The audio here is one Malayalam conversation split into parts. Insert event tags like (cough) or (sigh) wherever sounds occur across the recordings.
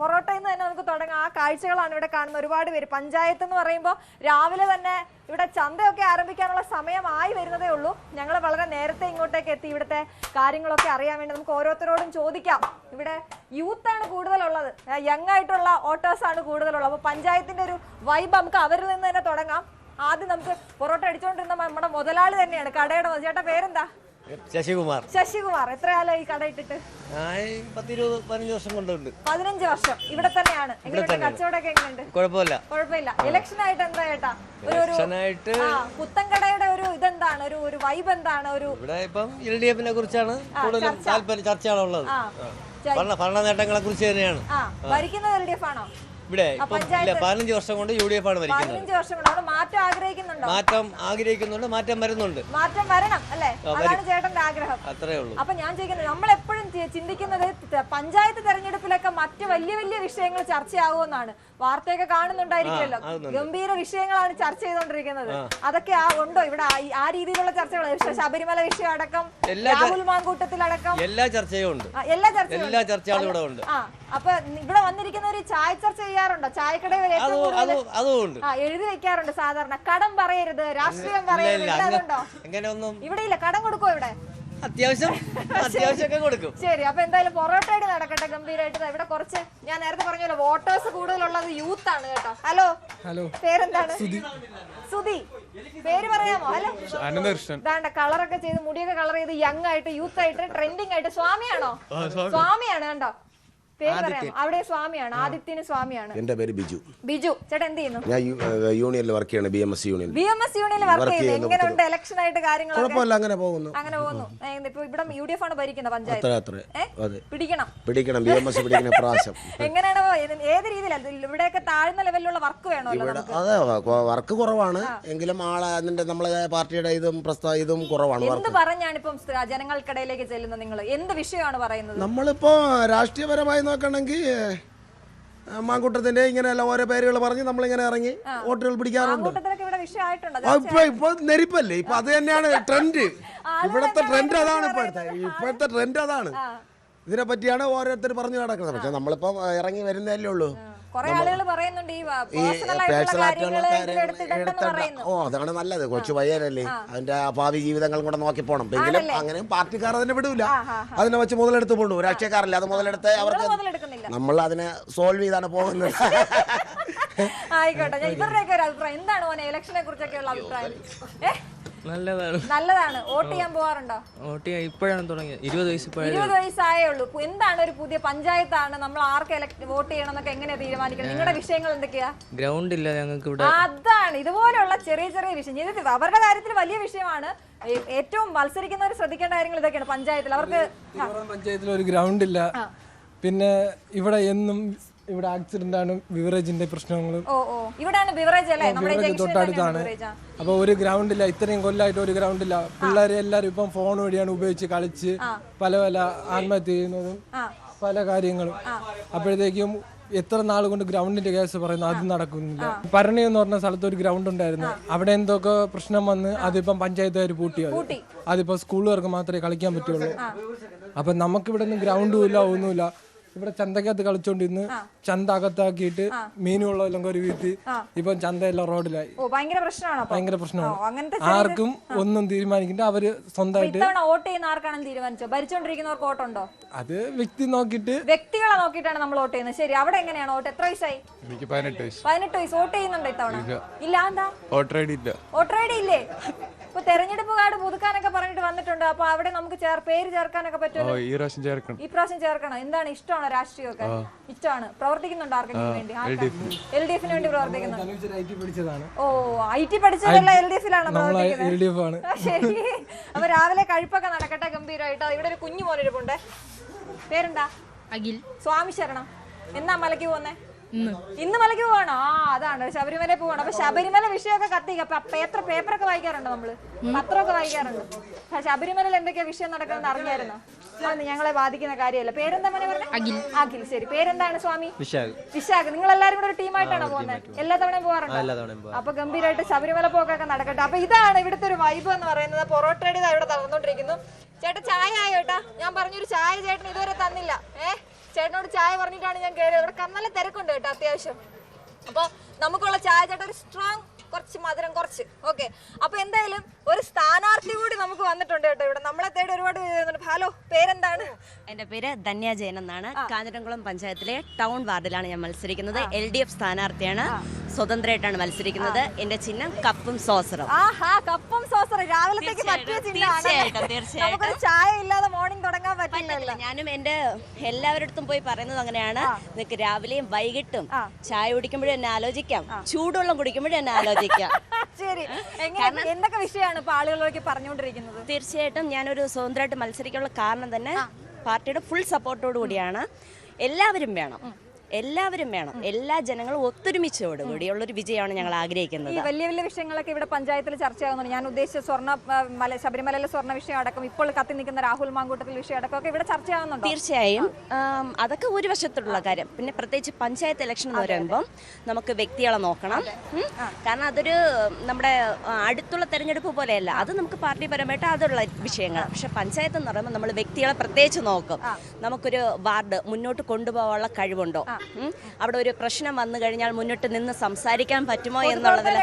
പൊറോട്ടയിൽ നിന്ന് തന്നെ നമുക്ക് തുടങ്ങാം. ആ കാഴ്ചകളാണ് ഇവിടെ കാണുന്നത്. ഒരുപാട് പേര്. പഞ്ചായത്ത് എന്ന് പറയുമ്പോൾ രാവിലെ തന്നെ ഇവിടെ ചന്തയൊക്കെ ആരംഭിക്കാനുള്ള സമയമായി വരുന്നതേ ഉള്ളൂ. ഞങ്ങൾ വളരെ നേരത്തെ ഇങ്ങോട്ടേക്ക് എത്തി. ഇവിടുത്തെ കാര്യങ്ങളൊക്കെ അറിയാൻ വേണ്ടി നമുക്ക് ഓരോരുത്തരോടും ചോദിക്കാം. ഇവിടെ യൂത്ത് യൂത്താണ് കൂടുതലുള്ളത്. യങ് ആയിട്ടുള്ള ഓട്ടോസ് ആണ് കൂടുതലുള്ളത്. അപ്പോൾ പഞ്ചായത്തിന്റെ ഒരു വൈബ് നമുക്ക് അവരിൽ നിന്ന് തന്നെ തുടങ്ങാം. ആദ്യം നമുക്ക് പൊറോട്ട അടിച്ചുകൊണ്ടിരുന്ന നമ്മുടെ മുതലാളി തന്നെയാണ്. കടയുടെ ചേട്ടാ പേരെന്താ? ശശികുമാർ. ശശികുമാർ എത്ര കാലമായി ഈ കട ഇട്ടിട്ട്? പത്തിരുപത് പതിനഞ്ച് വർഷം കൊണ്ടുണ്ട്. പതിനഞ്ച് വർഷം. ഇവിടെ തന്നെയാണ്. എങ്ങനെയുണ്ട്? കച്ചവടമൊക്കെ എങ്ങനെയുണ്ട്? കുഴപ്പമില്ല. കുഴപ്പമില്ല. ഇലക്ഷൻ ആയിട്ട് എന്താ ചേട്ടാ ഒരു ഒരു ഇലക്ഷനായിട്ട് ആ പുത്തൻകടയുടെ ഒരു ഇതെന്താണ്? ഒരു ഒരു വൈബ് എന്താണ്? ഒരു ഇവിടെ ഇപ്പം എൽ ഡി എഫിനെ കുറിച്ചാണ് കൂടുതലും താല്പര്യം ചർച്ചയാണുള്ളത്. ആ. ഭരണ ഭരണ നേട്ടങ്ങളെ കുറിച്ച് തന്നെയാണ്. ആ. ഭരിക്കുന്നത് എൽ ഡി എഫ് ആണോ? ഇവിടെ പതിനഞ്ച് വർഷം കൊണ്ട് യു ഡി എഫ് ആണ് ഭരിക്കുന്നത്. പതിനഞ്ച് വർഷം കൊണ്ട് അവിടെ മാറ്റം ആഗ്രഹിക്കുന്നുണ്ടോ? മാറ്റം ആഗ്രഹിക്കുന്നുണ്ട് മാറ്റം വരുന്നുണ്ട്. മാറ്റം വരണം അല്ലേ? അതാണ് ചേട്ടന്റെ ആഗ്രഹം. അത്രേ ഉള്ളൂ. അപ്പൊ ഞാൻ ചോദിക്കുന്നത് നമ്മൾ എപ്പോഴും ചിന്തിക്കുന്നത് പഞ്ചായത്ത് തെരഞ്ഞെടുപ്പിലൊക്കെ മറ്റു വലിയ വലിയ വിഷയങ്ങൾ ചർച്ചയാകുമെന്നാണ് വാർത്തയൊക്കെ കാണുന്നുണ്ടായിരിക്കുമല്ലോ. ഗംഭീര വിഷയങ്ങളാണ് ചർച്ച ചെയ്തുകൊണ്ടിരിക്കുന്നത്. അതൊക്കെ ആ ഉണ്ടോ? ഇവിടെ ആ- രീതിയിലുള്ള ചർച്ചകൾ ശബരിമല വിഷയം അടക്കം രാഹുൽ മാങ്കൂട്ടത്തിലടക്കം. എല്ലാ ചർച്ചയും ഉണ്ട്. എല്ലാ ചർച്ചയും എല്ലാ ചർച്ചകളും ഇവിടെ ഉണ്ട്. അപ്പൊ ഇവിടെ വന്നിരിക്കുന്ന ഒരു ചായ ചർച്ച ചെയ്യാറുണ്ടോ? ചായക്കടയിൽ എഴുതി വെക്കാറുണ്ട് സാധാരണ. കടം പറയരുത് രാഷ്ട്രീയം പറയരുത്. ഇവിടെ ഇല്ല കടം കൊടുക്കോ ഇവിടെ? അത്യാവശ്യം (laughs) അത്യാവശ്യമൊക്കെ കൊടുക്കും. ശരി അപ്പൊ എന്തായാലും പൊറോട്ടയുടെ നടക്കട്ടെ ഗംഭീരമായിട്ട് ഇവിടെ കുറച്ച് ഞാൻ നേരത്തെ പറഞ്ഞല്ലോ വോട്ടേഴ്സ് കൂടുതലുള്ളത് യൂത്ത് ആണ് കേട്ടോ. ഹലോ ഹലോ പേരെന്താണ്? സുധി. പേര് പറയാമോ? ഹലോ ദാണ്ട കളറൊക്കെ ചെയ്ത് മുടിയൊക്കെ കളർ ചെയ്ത് യങ് ആയിട്ട് യൂത്ത് ആയിട്ട് ട്രെൻഡിങ് ആയിട്ട് സ്വാമിയാണോ? സ്വാമിയാണ് കണ്ടോ? പേര് അവിടെ സ്വാമിയാണ് ആദിത്യന് സ്വാമിയാണ്. എന്റെ പേര് ബിജു. ബിജു ചേട്ടാ എന്ത് ചെയ്യുന്നു? ഞാൻ യൂണിയനിൽ വർക്ക് ചെയ്യണം B M S union B M S യൂണിയനിൽ വർക്ക് ചെയ്യുന്നു? എങ്ങനെയുണ്ട് ഇലക്ഷൻ ആയിട്ട് കാര്യങ്ങൾ അങ്ങനെ പോകുന്നു. അങ്ങനെ പോകുന്നു. ഇപ്പൊ ഇവിടെ യു ഡി എഫ് ആണ് ഭരിക്കുന്നത് പഞ്ചായത്ത്. പിടിക്കണം. പിടിക്കണം ബി എം എസ് പിടിക്കണം പ്രാവശ്യം എങ്ങനെയാണ് ഏത് രീതിയിലാണ് ഇവിടെയൊക്കെ താഴ്ന്ന ലെവലിലുള്ള വർക്ക് വേണമല്ലോ അതെ വർക്ക് കുറവാണ്. എങ്കിലും ആളെ അതിന്റെ നമ്മളെ പാർട്ടിയുടെ ഇതും പ്രസ്താവ ഇതും കുറവാണ് എന്ത് പറഞ്ഞാണ് ഇപ്പം ജനങ്ങൾക്കിടയിലേക്ക് ചെല്ലുന്നത് നിങ്ങൾ എന്ത് വിഷയമാണ് പറയുന്നത്? നമ്മളിപ്പോ രാഷ്ട്രീയപരമായി നോക്കണമെങ്കിൽ മാങ്കൂട്ടത്തിന്റെ ഇങ്ങനെയല്ല ഓരോ പേരുകൾ പറഞ്ഞ് നമ്മളിങ്ങനെ ഇറങ്ങി വോട്ടുകൾ പിടിക്കാറുണ്ട്. ഇപ്പൊ ഇപ്പൊ നെരിപ്പല്ലേ? ഇപ്പൊ അത് തന്നെയാണ് ട്രെൻഡ്. ഇവിടത്തെ ട്രെൻഡ് അതാണ് ഇപ്പോഴത്തെ. ഇപ്പോഴത്തെ ട്രെൻഡ് അതാണ്. ഇതിനെ പറ്റിയാണ് ഓരോരുത്തർ പറഞ്ഞു നടക്കുന്നത്. പക്ഷെ നമ്മളിപ്പോ ഇറങ്ങി വരുന്നതല്ലേ ഉള്ളൂ. ഓ അതാണ് നല്ലത്. കൊച്ചു പയ്യനല്ലേ. അതിന്റെ ഭാവി ജീവിതങ്ങളും കൂടെ നോക്കി പോണം. എങ്കിലും അങ്ങനെ പാർട്ടിക്കാർ അതിനെ വിടൂല. അതിനെ വെച്ച് മുതലെടുത്ത് പോണു രാഷ്ട്രീയക്കാരല്ല അത് മുതലെടുത്ത് അവർക്ക് നമ്മൾ അതിനെ സോൾവ് ചെയ്താണ് പോകുന്നത്. ആയിക്കോട്ടെ. ഇവരുടെയൊക്കെ ഒരു അഭിപ്രായം. എന്താണ് മോനെ? ഇലക്ഷനെ കുറിച്ചൊക്കെയുള്ള അഭിപ്രായം? നല്ലതാണ്. നല്ലതാണ്. വോട്ട് ചെയ്യാൻ പോവാറുണ്ടോ? വോട്ട് ചെയ്യാൻ ഇപ്പോഴാണ് തുടങ്ങിയത്. ഇരുപത് വയസ്സ് ഇരുപത് വയസ്സായേ ഉള്ളൂ. ഇപ്പൊ എന്താണ് ഒരു പുതിയ പഞ്ചായത്താണ്? നമ്മൾ ആർക്ക് elect- വോട്ട് ചെയ്യണം എന്നൊക്കെ എങ്ങനെയാ തീരുമാനിക്കണം നിങ്ങളുടെ വിഷയങ്ങൾ എന്തൊക്കെയാ? ഗ്രൗണ്ട് ഇല്ല ഞങ്ങൾക്ക് ഇവിടെ. അതാണ്. ഇതുപോലുള്ള ചെറിയ ചെറിയ വിഷയം. ഇത് അവരുടെ കാര്യത്തിൽ വലിയ വിഷയമാണ്. ഏ- ഏറ്റവും മത്സരിക്കുന്നവർ ശ്രദ്ധിക്കേണ്ട കാര്യങ്ങൾ ഇതൊക്കെയാണ് പഞ്ചായത്തിൽ. അവർക്ക് പഞ്ചായത്തിൽ ഒരു ഗ്രൗണ്ട് ഇല്ല. പിന്നെ ഇവിടെ എന്നും ഇവിടെ ആക്സിഡന്റ് ആണ് ബിവറേജിന്റെ പ്രശ്നങ്ങളും. ഓ ഓ. ബിവറേജ് അല്ലേ? നമ്മുടെ ബിവറേജ് ജംഗ്ഷനിൽ തൊട്ടടുത്താണ്. ബിവറേജ് അപ്പൊ ഒരു ഗ്രൗണ്ട് ഇല്ല. ഇത്രയും കൊല്ലമായിട്ട് ഒരു ഗ്രൗണ്ട് ഇല്ല. പിള്ളേരെ എല്ലാരും ഇപ്പം ഫോൺ വഴിയാണ് ഉപയോഗിച്ച് കളിച്ച് പല പല ആത്മഹത്യ ചെയ്യുന്നതും പല കാര്യങ്ങളും. അപ്പോഴത്തേക്കും എത്ര നാൾ കൊണ്ട് ഗ്രൗണ്ടിന്റെ കേസ് പറയുന്നു? അത് നടക്കുന്നില്ല. ഭരണി എന്ന് പറഞ്ഞ സ്ഥലത്ത് ഒരു ഗ്രൗണ്ട് ഉണ്ടായിരുന്നു. അവിടെ എന്തൊക്കെ പ്രശ്നം വന്ന് അതിപ്പം പഞ്ചായത്തുകാർ പൂട്ടിയത് അതിപ്പോ സ്കൂളുകാർക്ക് മാത്രമേ കളിക്കാൻ പറ്റുള്ളൂ. അപ്പൊ നമുക്ക് ഇവിടെ നിന്ന് ഗ്രൗണ്ടും ഇല്ല ഒന്നുമില്ല. ഇവിടെ ചന്തക്കകത്ത് കളിച്ചോണ്ടിരുന്ന് ചന്ത അകത്താക്കിയിട്ട് മീനുള്ളതെല്ലാം ഒരു വീഴ്ത്തി ഇപ്പം ചന്തയെല്ലാം റോഡിലായി. ഓ ഭയങ്കര പ്രശ്നമാണോ ഭയങ്കര ഓ, പ്രശ്നമാണ് ആർക്കും ഒന്നും തീരുമാനിക്കണ്ട. അവർ സ്വന്തമായിട്ട് വോട്ട് ചെയ്യുന്ന ആർക്കാണെന്ന് തീരുമാനിച്ചോ? ഭരിച്ചോണ്ടിരിക്കുന്നവർക്ക് വോട്ടുണ്ടോ? അത് വ്യക്തി നോക്കിട്ട് വ്യക്തികളെ നോക്കിയിട്ടാണ് നമ്മൾ വോട്ട് ചെയ്യുന്നത്. ശരി അവിടെ എങ്ങനെയാണ് വോട്ട്? എത്ര വയസ്സായി? എനിക്ക് പതിനെട്ട് വയസ്സ്. പതിനെട്ട് വയസ്സ്. വോട്ട് ചെയ്യുന്നുണ്ടോ ഇത്തവണ? ഇല്ലാന്താ വോട്ടർ ഐ ഡി ഇല്ല. വോട്ടർ ഐ ഡി ഇല്ലേ? ഇപ്പൊ തെരഞ്ഞെടുപ്പ് കാർഡ് പുതുക്കാനൊക്കെ പറഞ്ഞിട്ട് വന്നിട്ടുണ്ട്. അപ്പൊ അവിടെ നമുക്ക് ചേർ- പേര് ചേർക്കാനൊക്കെ ഓ പറ്റുമോ ഈ പ്രാവശ്യം ചേർക്കണം. ഈ പ്രാവശ്യം ചേർക്കണം? എന്താണ് ഇഷ്ടമാണോ രാഷ്ട്രീയമൊക്കെ ഇഷ്ടമാണ് പ്രവർത്തിക്കുന്നുണ്ട് ആർക്കെങ്കിലും വേണ്ടി? എൽ ഡി എഫിന് വേണ്ടി പ്രവർത്തിക്കുന്നുണ്ട് ഓ ഐ ടി പഠിച്ചതല്ല എൽ ഡി എഫിലാണ് പ്രവർത്തിക്കുന്നത്. ശരി. അപ്പൊ രാവിലെ കഴിപ്പൊക്കെ നടക്കട്ടെ ഗംഭീരമായിട്ട് ഇവിടെ ഒരു കുഞ്ഞു മോനിരിപ്പുണ്ട് പേരെന്താ? അഖിൽ. സ്വാമി ശരണം. എന്നാ മലയ്ക്ക് പോന്നെ ഇന്ന്. മലയ്ക്ക് പോവാണോ? ആ അതാണ്. ശബരിമല പോവാണ്. അപ്പൊ ശബരിമല വിഷയമൊക്കെ കത്തിക്ക എത്ര പേപ്പറൊക്കെ വായിക്കാറുണ്ടോ നമ്മൾ? പത്രമൊക്കെ വായിക്കാറുണ്ട്? ശബരിമലയിൽ എന്തൊക്കെയാ വിഷയം നടക്കുന്നത് അറിഞ്ഞായിരുന്നോ? ഞങ്ങളെ ബാധിക്കുന്ന കാര്യമല്ല. പേരെന്താ മോനെ പറഞ്ഞു? അഖിൽ. അഖിൽ ശരി. പേരെന്താണ് സ്വാമി? വിശാഖ്. വിശാഖ്. നിങ്ങൾ എല്ലാരും കൂടെ ഒരു ടീമായിട്ടാണോ പോകുന്നത്? എല്ലാ തവണയും പോകാറുണ്ട്? അപ്പൊ ഗംഭീരമായിട്ട് ശബരിമല പോക്കൊക്കെ നടക്കട്ടെ. അപ്പൊ ഇതാണ് ഇവിടുത്തെ ഒരു വൈബ് എന്ന് പറയുന്നത്. പൊറോട്ടയുടെ ഇവിടെ നടന്നുകൊണ്ടിരിക്കുന്നു ചേട്ടാ ചായ ആയോ ചേട്ടാ ഞാൻ പറഞ്ഞൊരു ചായ ചേട്ടൻ ഇതുവരെ തന്നില്ല. ഏ? ചേട്ടനോട് ചായ പറഞ്ഞിട്ടാണ് ഞാൻ കയറിയത് ഇവിടെ കന്നല നല്ല തിരക്കുണ്ട് കേട്ടോ അത്യാവശ്യം. അപ്പൊ നമുക്കുള്ള ചായ ചേട്ടൻ ഒരു സ്ട്രോങ് കുറച്ച് മധുരം കുറച്ച്. ഓക്കെ അപ്പൊ എന്തായാലും ഒരു സ്ഥാനാർത്ഥി കൂടി നമുക്ക് വന്നിട്ടുണ്ട് കേട്ടോ ഇവിടെ. നമ്മളെ തേടി ഒരുപാട് പേര് വരുന്നുണ്ട്. ഹലോ പേരെന്താണ്? എന്റെ പേര് ധന്യ ജയൻ എന്നാണ്. കാഞ്ഞിരംകുളം പഞ്ചായത്തിലെ ടൗൺ വാർഡിലാണ് ഞാൻ മത്സരിക്കുന്നത്. എൽ ഡി എഫ് സ്ഥാനാർത്ഥിയാണ് സ്വതന്ത്രമായിട്ടാണ് മത്സരിക്കുന്നത്. എന്റെ ചിഹ്നം കപ്പും സോസറും. ആഹാ കപ്പും സോസറും. രാവിലത്തേക്ക് പറ്റിയ ചിഹ്നമാണ്. തീർച്ചയായിട്ടും, ചായ ഇല്ലാതെ മോർണിംഗ് തുടങ്ങാൻ പറ്റില്ലല്ലോ. ഞാനും എന്റെ എല്ലാവരുടെ പോയി പറയുന്നത് അങ്ങനെയാണ്. നിനക്ക് രാവിലെയും വൈകിട്ടും ചായ കുടിക്കുമ്പോഴും എന്നെ ആലോചിക്കാം. ചൂടുവെള്ളം കുടിക്കുമ്പോഴും എന്നെ ആലോചിക്കാം. (laughs) ശരി. എങ്ങനെ? എന്തൊക്കെ വിഷയമാണ് ഇപ്പൊ ആളുകളിലേക്ക് പറഞ്ഞുകൊണ്ടിരിക്കുന്നത്? തീർച്ചയായിട്ടും ഞാനൊരു സ്വതന്ത്രമായിട്ട് മത്സരിക്കാനുള്ള കാരണം തന്നെ പാർട്ടിയുടെ ഫുൾ സപ്പോർട്ടോടു കൂടിയാണ് എല്ലാവരും വേണം. എല്ലാവരും വേണം. എല്ലാ ജനങ്ങളും ഒത്തൊരുമിച്ചോട് കൂടിയുള്ളൊരു വിജയമാണ് ഞങ്ങൾ ആഗ്രഹിക്കുന്നത്. വലിയ വലിയ വിഷയങ്ങളൊക്കെ ഇവിടെ പഞ്ചായത്തിൽ ചർച്ചയാകുന്നുണ്ട് ഞാൻ ഉദ്ദേശിച്ച സ്വർണ മല ശബരിമലയിലെ സ്വർണ വിഷയം അടക്കം ഇപ്പോൾ കത്തി നിൽക്കുന്ന രാഹുൽ മാങ്കൂട്ടത്തിൽ വിഷയം അടക്കം ഒക്കെ ഇവിടെ ചർച്ചയാകുന്നുണ്ട് തീർച്ചയായും. അതൊക്കെ ഒരു വശത്തുള്ള കാര്യം. പിന്നെ പ്രത്യേകിച്ച് പഞ്ചായത്ത് ഇലക്ഷൻ എന്ന് പറയുമ്പോൾ നമുക്ക് വ്യക്തികളെ നോക്കണം. കാരണം അതൊരു നമ്മുടെ അടുത്തുള്ള തെരഞ്ഞെടുപ്പ് പോലെയല്ല. അത് നമുക്ക് പാർട്ടിപരമായിട്ട് അതുള്ള വിഷയങ്ങൾ പക്ഷെ പഞ്ചായത്ത് എന്ന് പറയുമ്പോൾ നമ്മൾ വ്യക്തികളെ പ്രത്യേകിച്ച് നോക്കും. നമുക്കൊരു വാർഡ് മുന്നോട്ട് കൊണ്ടുപോകാനുള്ള കഴിവുണ്ടോ. അവിടെ ഒരു പ്രശ്നം വന്നു കഴിഞ്ഞാൽ മുന്നോട്ട് നിന്ന് സംസാരിക്കാൻ പറ്റുമോ എന്നുള്ളതിൽ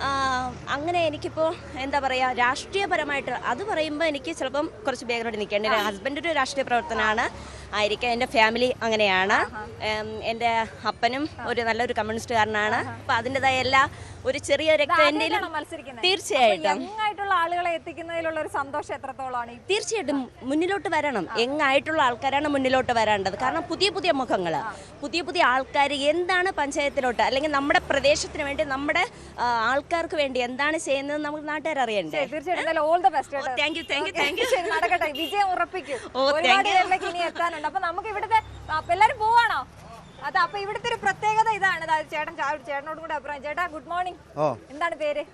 ആ, അങ്ങനെ എനിക്കിപ്പോൾ എന്താ പറയാ രാഷ്ട്രീയപരമായിട്ട് അത് പറയുമ്പോൾ എനിക്ക് ചിലപ്പം കുറച്ച് ബാക്ക്ഗ്രൗണ്ട് നിൽക്കേണ്ടി ഹസ്ബൻഡ് ഒരു രാഷ്ട്രീയ പ്രവർത്തനമാണ് ആയിരിക്കും. എന്റെ ഫാമിലി അങ്ങനെയാണ്. എന്റെ അപ്പനും ഒരു നല്ലൊരു കമ്മ്യൂണിസ്റ്റുകാരനാണ്. അപ്പം അതിന്റെതായ എല്ലാ ഒരു ചെറിയ തീർച്ചയായിട്ടും. ആളുകളെ എത്തിക്കുന്നതിലുള്ള ഒരു സന്തോഷം എത്രത്തോളമാണ് തീർച്ചയായിട്ടും മുന്നിലോട്ട് വരണം. എങ്ങായിട്ടുള്ള ആൾക്കാരാണ് മുന്നിലോട്ട് വരേണ്ടത്. കാരണം പുതിയ പുതിയ മുഖങ്ങൾ പുതിയ പുതിയ ആൾക്കാർ എന്താണ് പഞ്ചായത്തിലോട്ട് അല്ലെങ്കിൽ നമ്മുടെ പ്രദേശത്തിന് വേണ്ടി നമ്മുടെ ആൾക്കാർക്ക് വേണ്ടി എന്താണ് ചെയ്യുന്നത് നമുക്ക് നാട്ടുകാർ അറിയണ്ടേ? തീർച്ചയായിട്ടും. All the best thank you thank you thank you ശരി നടക്കട്ടെ. വിജയം ഉറപ്പിക്കും. ഓ, thank ഒരുപാട് you. പേരിലേക്ക് ഇനി എത്താനുണ്ട്. അപ്പൊ നമുക്ക് ഇവിടുത്തെ എല്ലാരും പോവാണോ? അതെ അപ്പൊ ഇവിടുത്തെ ഒരു പ്രത്യേകത ഇതാണ്. ചേട്ടൻ ചേട്ടനോട് കുടി- അഭിപ്രായം. ചേട്ടാ ഗുഡ് മോർണിംഗ് എന്താണ് പേര്?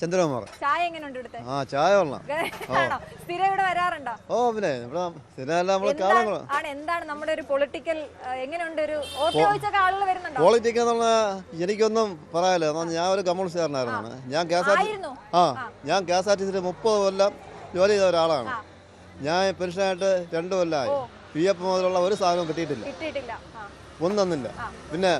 ചന്ദ്രകുമാർ. ചായ എങ്ങനെയുണ്ട് ഇവിടുത്തെ? ആ ചായ ആണോ? സ്ഥിരം ഇവിടെ വരാറുണ്ടോ? ഓ പിന്നെ എന്താണ് കാലങ്ങൾ ആണ് എന്താണ് നമ്മുടെ ഒരു പൊളിറ്റിക്കൽ എങ്ങനെയുണ്ട് ഒരു ആളുകൾ വരുന്നുണ്ടോ? എന്നുള്ള എനിക്കൊന്നും പറയാലോ ഞാൻ ഒരു കമ്മ്യൂണിസ്റ്റുകാരനായിരുന്നു. ഞാൻ കെ എസ് ആർ ആ ഞാൻ കെ എസ് ആർ ടി സിയിൽ മുപ്പത് കൊല്ലം ജോലി ചെയ്ത ഒരാളാണ്. ഞാൻ പെൻഷനായിട്ട് രണ്ടു കൊല്ലമായി പി എഫ് മുതലുള്ള ഒരു സാധനവും കിട്ടിയിട്ടില്ല. കിട്ടിയിട്ടില്ല. ആ. ഒന്നും തന്നില്ല പിന്നെ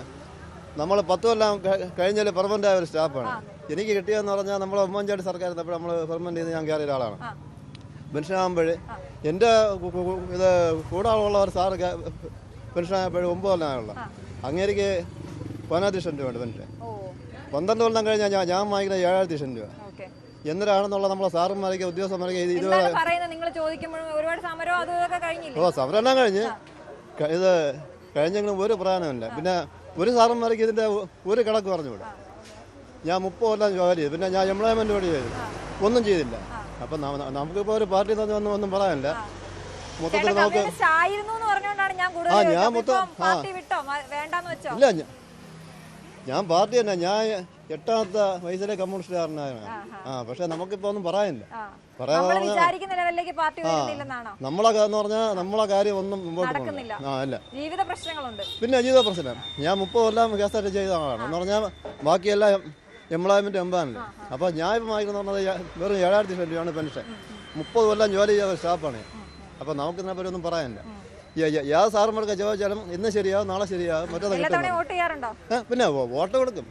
നമ്മൾ പത്ത് കൊല്ലം കഴിഞ്ഞാൽ പെർമനന്റ് ആയ ഒരു സ്റ്റാഫാണ് എനിക്ക് കിട്ടിയതെന്ന് പറഞ്ഞാൽ നമ്മൾ ഉമ്മൻചാണ്ടി സർക്കാർ ഇരുന്നപ്പോൾ നമ്മൾ പെർമനന്റ് ചെയ്ത് ഞാൻ കയറിയ ഒരാളാണ്. പെൻഷനാകുമ്പോൾ എന്റെ ഇത് കൂടാളുള്ള ഒരു സാറ് പെൻഷനായപ്പോഴും ഒമ്പത് കൊല്ലമായുള്ള അങ്ങേരിക്ക് പതിനായിരത്തി ലക്ഷം രൂപയുണ്ട് പെൻഷൻ പന്ത്രണ്ട് കൊല്ലം കഴിഞ്ഞാൽ ഞാൻ ഞാൻ വാങ്ങിക്കുന്ന ഏഴായിരത്തി ലക്ഷം രൂപ. എന്തിനാണെന്നുള്ള നമ്മളെ സാറന്മാരൊക്കെ ഉദ്യോഗസ്ഥന്മാരൊക്കെ ഇത് ഇതുവരെ പറയുന്നത്? നിങ്ങൾ ചോദിക്കുമ്പോഴും ഒരുപാട് സമരവും അതും ഇതൊക്കെ കഴിഞ്ഞില്ലേ? ഓ സമരം കഴിഞ്ഞ്. ക- ഇത് കഴിഞ്ഞെങ്കിലും ഒരു പ്രധാനമില്ല പിന്നെ ഒരു സാറന്മാർക്ക് ഇതിന്റെ ഒരു കണക്ക് പറഞ്ഞുകൂടാ? ഞാൻ മുപ്പത് കൊല്ലം ജോലി ചെയ്തു. പിന്നെ ഞാൻ എംപ്ലോയ്മെന്റ് വഴി ചെയ്തു. ഒന്നും ചെയ്തില്ല. അപ്പം നമുക്കിപ്പോൾ ഒരു പാർട്ടി തന്നെ ഒന്നും ഒന്നും പറയാനില്ല. മൊത്തത്തിൽ ചേട്ടൻ നമുക്ക് കമ്മ്യൂണിസ്റ്റ് ആയിരുന്നു എന്ന് പറഞ്ഞുകൊണ്ടാണ് ഞാൻ കൂടുതൽ ആ, ഞാൻ ചോദിച്ചത്. മൊത്തം- ഇപ്പം പാർട്ടി വിട്ടോ? മ- വേണ്ടാന്ന് വെച്ചോ? ഇല്ല ഞാൻ ഞാൻ പാർട്ടി തന്നെ. ഞാൻ എട്ടാമത്തെ വയസ്സിലെ കമ്മ്യൂണിസ്റ്റുകാരനാണ് ആ പക്ഷെ നമുക്കിപ്പോ ഒന്നും പറയാനില്ല. പറയാൻ നമ്മൾ പറഞ്ഞാൽ ലെവലിലേക്ക് പാർട്ടി വരുന്നില്ലെന്നാണോ നമ്മളെ എന്ന് പറഞ്ഞാൽ നമ്മളെ കാര്യം ഒന്നും മുമ്പോട്ട് നടക്കുന്നില്ല. പോകുന്നില്ല ആ ഇല്ല. ജീവിത പ്രശ്നങ്ങളുണ്ട്. പിന്നെ ജീവിത പ്രശ്നം. ഞാൻ മുപ്പത് കൊല്ലം കേസ് ആയിട്ട് ചെയ്ത ആളാണ്. എന്ന് പറഞ്ഞാൽ ബാക്കിയെല്ലാം എംപ്ലോയ്മെന്റ് എമ്പാനല്ലേ അപ്പോൾ ഞാൻ ഇപ്പം വാങ്ങിക്കുന്ന പറഞ്ഞത് വെറും ഏഴായിരത്തി രൂപയാണ് പെൻഷൻ. മുപ്പത് കൊല്ലം ജോലി ചെയ്ത സ്റ്റാഫാണ് അപ്പോൾ നമുക്ക് ഇതിനെപ്പറ്റി ഒന്നും പറയാനില്ല. ഏത് സാറുമാർക്ക് ചോദിച്ചാലും ഇന്ന് ശരിയാവും നാളെ ശരിയാവും പിന്നെ വോട്ട് കൊടുക്കും.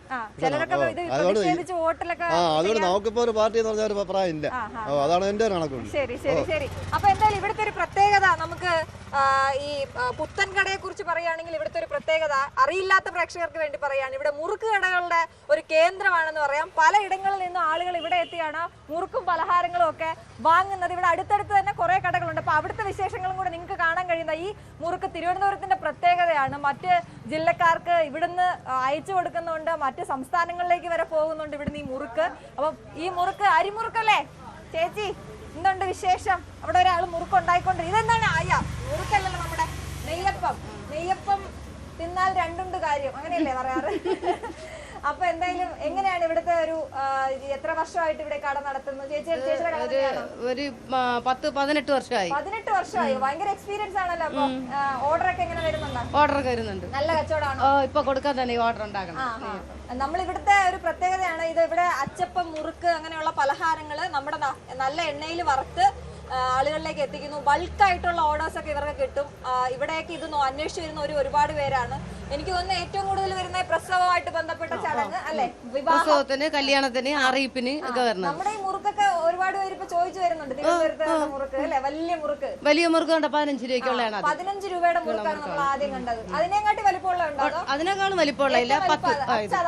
അതുകൊണ്ട് ആ അതുകൊണ്ട് നമുക്കിപ്പോ ഒരു പാർട്ടി എന്ന് പറഞ്ഞ ഒരു അഭിപ്രായം ഇല്ല അതാണ് എന്റെ കണക്കുണ്ട്. ശരി ശരി ശരി. അപ്പൊ എന്തായാലും ഇവിടുത്തെ ഒരു പ്രത്യേകത നമുക്ക് ഈ പുത്തൻ കടയെ കുറിച്ച് പറയുകയാണെങ്കിൽ ഇവിടുത്തെ ഒരു പ്രത്യേകത അറിയില്ലാത്ത പ്രേക്ഷകർക്ക് വേണ്ടി പറയാണ് ഇവിടെ മുറുക്ക് കടകളുടെ ഒരു കേന്ദ്രമാണെന്ന് പറയാം. പലയിടങ്ങളിൽ നിന്നും ആളുകൾ ഇവിടെ എത്തിയാണ്. മുറുക്കും പലഹാരങ്ങളും ഒക്കെ വാങ്ങുന്നത്. ഇവിടെ അടുത്തടുത്ത് തന്നെ കുറെ കടകളുണ്ട്. അപ്പൊ അവിടുത്തെ വിശേഷങ്ങളും കൂടെ നിങ്ങൾക്ക് കാണാൻ കഴിയുന്ന ഈ മുറുക്ക് തിരുവനന്തപുരത്തിന്റെ പ്രത്യേകതയാണ്. മറ്റ് ജില്ലക്കാർക്ക് ഇവിടുന്ന് അയച്ചു കൊടുക്കുന്നുണ്ട്. മറ്റ് സംസ്ഥാനങ്ങളിലേക്ക് വരെ പോകുന്നുണ്ട് ഇവിടുന്ന് ഈ മുറുക്ക്. അപ്പം ഈ മുറുക്ക് അരിമുറുക്കല്ലേ? ചേച്ചി എന്തുണ്ട് വിശേഷം? അവിടെ ഒരാൾ മുറുക്ക് ഉണ്ടായിക്കൊണ്ട് ഇതെന്താണ്? ആയ മുറുക്കല്ലല്ലോ നമ്മുടെ നെയ്യപ്പം. നെയ്യപ്പം തിന്നാൽ രണ്ടുണ്ട് കാര്യം. അങ്ങനെയല്ലേ പറയാറ്? അപ്പൊ എന്തായാലും എങ്ങനെയാണ് ഇവിടുത്തെ ഒരു എത്ര വർഷമായിട്ട് ഇവിടെ കട നടത്തുന്നത് ചേച്ചി? ഒരു പത്ത് പതിനെട്ട് വർഷമായി. പതിനെട്ട് വർഷമായി. ഭയങ്കര എക്സ്പീരിയൻസ് ആണല്ലോ അപ്പൊ ഓർഡർ ഒക്കെ എങ്ങനെ വരുന്നുണ്ടോ? ഓർഡർ ഒക്കെ വരുന്നുണ്ട്. നല്ല കച്ചവടമാണ്? ഇപ്പൊ കൊടുക്കാൻ തന്നെ ഓർഡർ ഉണ്ടാകണം നമ്മൾ ഇവിടുത്തെ ഒരു പ്രത്യേകതയാണ് ഇത് ഇവിടെ അച്ചപ്പം മുറുക്ക് അങ്ങനെയുള്ള പലഹാരങ്ങൾ നമ്മുടെ നല്ല എണ്ണയിൽ വറുത്ത് ആളുകളിലേക്ക് എത്തിക്കുന്നു. ബൾക്കായിട്ടുള്ള ഓർഡേഴ്സ് ഒക്കെ ഇവർക്ക് കിട്ടും. ഇവിടെയൊക്കെ ഇവിടേക്ക് ഇത് അന്വേഷിച്ചു വരുന്ന ഒരു ഒരുപാട് പേരാണ്. എനിക്ക് തോന്നുന്നു ഏറ്റവും കൂടുതൽ വരുന്ന പ്രസവമായിട്ട് ബന്ധപ്പെട്ട ചടങ്ങ് അല്ലെ? വിവാഹത്തിന് പ്രസവത്തിന് കല്യാണത്തിന് അറിയിപ്പിന് ഒക്കെ വരണം. നമ്മുടെ ഈ മുറുക്കൊക്കെ ഒരുപാട് പേര് ഇപ്പൊ ചോദിച്ചു വരുന്നുണ്ട്. തിരുവനന്തപുരത്ത് മുറുക്ക് അല്ലെ? വലിയ മുറുക്ക്. വലിയ മുറുക്ക് കണ്ട പതിനഞ്ച് രൂപയ്ക്കുള്ളതാണ് പതിനഞ്ച് രൂപയുടെ മുറുക്കാണ് നമ്മൾ ആദ്യം കണ്ടത്. അതിനെക്കാട്ടി വലിപ്പമുള്ള അതിനേക്കാളും വലിപ്പമുള്ള പത്ത്.